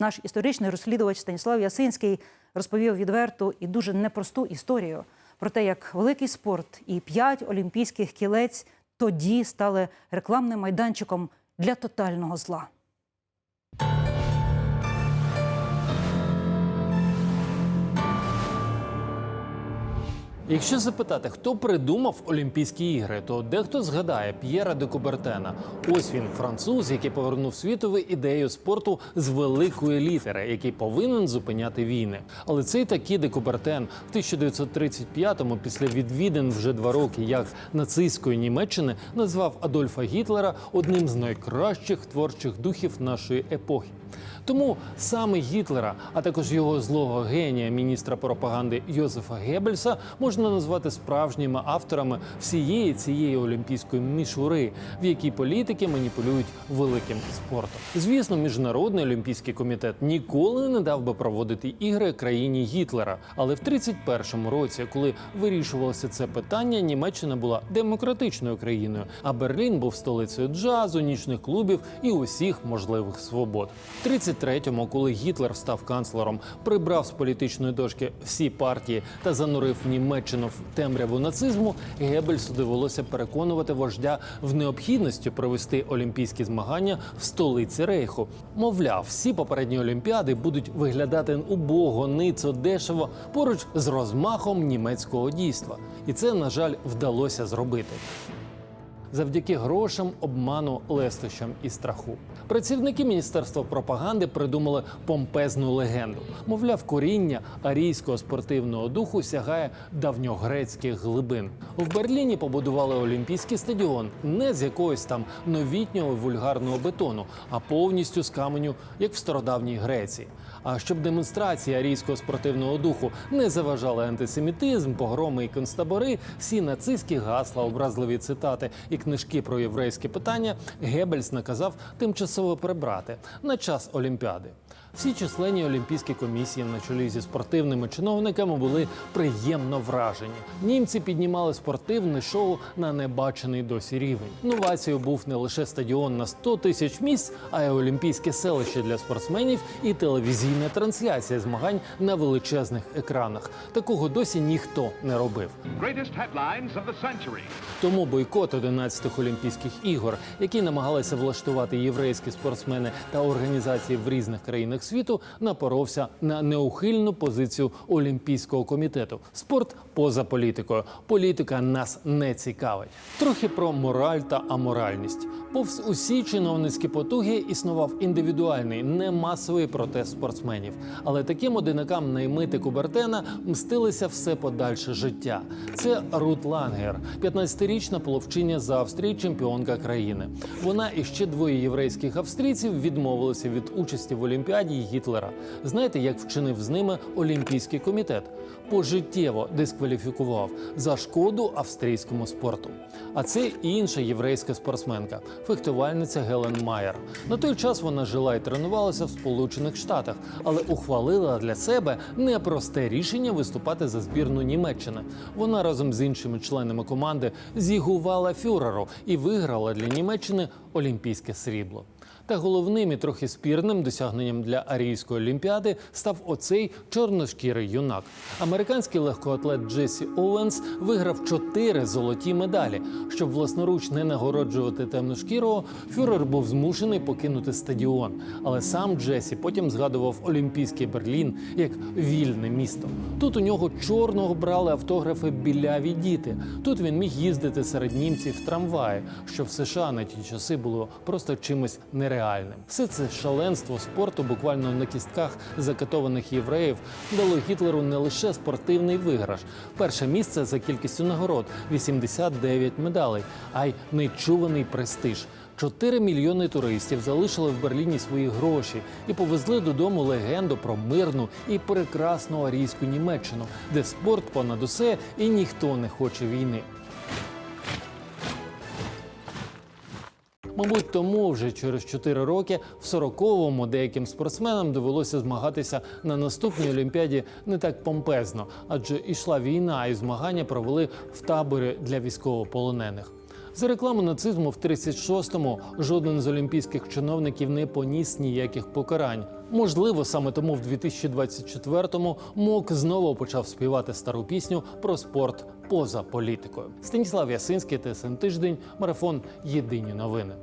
Наш історичний розслідувач Станіслав Ясинський розповів відверту і дуже непросту історію про те, як великий спорт і п'ять олімпійських кілець тоді стали рекламним майданчиком для тотального зла. Якщо запитати, хто придумав Олімпійські ігри, то дехто згадає П'єра де Кубертена. Польщі він француз, який повернув світові ідею спорту з великої літери, який повинен зупиняти війни. Але цей таки де Кубертен в 1935-му, після відвідин вже два роки як нацистської Німеччини, назвав Адольфа Гітлера одним з найкращих творчих духів нашої епохи. Тому саме Гітлера, а також його злого генія, міністра пропаганди Йозефа Геббельса, можна назвати справжніми авторами всієї цієї олімпійської мішури, в якій політики маніпулюють великим спортом. Звісно, міжнародний олімпійський комітет ніколи не дав би проводити ігри країні Гітлера. Але в 31-му році, коли вирішувалося це питання, Німеччина була демократичною країною, а Берлін був столицею джазу, нічних клубів і усіх можливих свобод. В 33-му, коли Гітлер став канцлером, прибрав з політичної дошки всі партії та занурив Німеччину в темряву нацизму, Геббельсу довелося переконувати вождя в необхідності провести олімпійські змагання в столиці Рейху. Мовляв, всі попередні олімпіади будуть виглядати убого, ницо, дешево поруч з розмахом німецького дійства, і це на жаль вдалося зробити завдяки грошам, обману, лестощам і страху. Працівники міністерства пропаганди придумали помпезну легенду. Мовляв, коріння арійського спортивного духу сягає давньогрецьких глибин. В Берліні побудували олімпійський стадіон не з якогось там новітнього вульгарного бетону, а повністю з каменю, як в стародавній Греції. А щоб демонстрації арійського спортивного духу не заважали антисемітизм, погроми і концтабори, всі нацистські гасла, образливі цитати і книжки про єврейське питання Геббельс наказав тимчасово прибрати на час Олімпіади. Всі численні олімпійські комісії на чолі зі спортивними чиновниками були приємно вражені. Німці піднімали спортивне шоу на небачений досі рівень. Новацією був не лише стадіон на 100 тисяч місць, а й олімпійське селище для спортсменів і телевізійна трансляція змагань на величезних екранах. Такого досі ніхто не робив. Тому бойкот 11 Олімпійських ігор, які намагалися влаштувати єврейські спортсмени та організації в різних країнах світу, напоровся на неухильну позицію Олімпійського комітету. Спорт поза політикою. Політика нас не цікавить. Трохи про мораль та аморальність. Повз усі чиновницькі потуги існував індивідуальний, не масовий протест спортсменів. Але таким одинакам наймити Кубертена мстилися все подальше життя. Це Рут Лангер, 15-річна половчиня з Австрії, чемпіонка країни. Вона і ще двоє єврейських австрійців відмовилися від участі в Олімпіаді Гітлера. Знаєте, як вчинив з ними Олімпійський комітет? Пожиттєво дискваліфікував за шкоду австрійському спорту. А це інша єврейська спортсменка, фехтувальниця Гелен Майер. На той час вона жила і тренувалася в Сполучених Штатах, але ухвалила для себе непросте рішення виступати за збірну Німеччини. Вона разом з іншими членами команди зігувала фюреру і виграла для Німеччини олімпійське срібло. Та головним і трохи спірним досягненням для арійської олімпіади став оцей чорношкірий юнак. Американський легкоатлет Джесі Оуенс виграв чотири золоті медалі. Щоб власноруч не нагороджувати темношкірого, фюрер був змушений покинути стадіон. Але сам Джесі потім згадував Олімпійський Берлін як вільне місто. Тут у нього чорного брали автографи біляві діти. Тут він міг їздити серед німців в трамваї, що в США на ті часи було просто чимось нереальним. Все це шаленство спорту буквально на кістках закатованих євреїв дало Гітлеру не лише спортивний виграш. Перше місце за кількістю нагород 89 медалей, а й нечуваний престиж. 4 мільйони туристів залишили в Берліні свої гроші і повезли додому легенду про мирну і прекрасну арійську Німеччину, де спорт понад усе і ніхто не хоче війни. Мабуть, тому вже через 4 роки в 40-му деяким спортсменам довелося змагатися на наступній олімпіаді не так помпезно, адже йшла війна, і змагання провели в таборі для військовополонених. За рекламу нацизму в 36-му жоден з олімпійських чиновників не поніс ніяких покарань. Можливо, саме тому в 2024-му МОК знову почав співати стару пісню про спорт поза політикою. Станіслав Ясинський, ТСН Тиждень, марафон Єдині новини.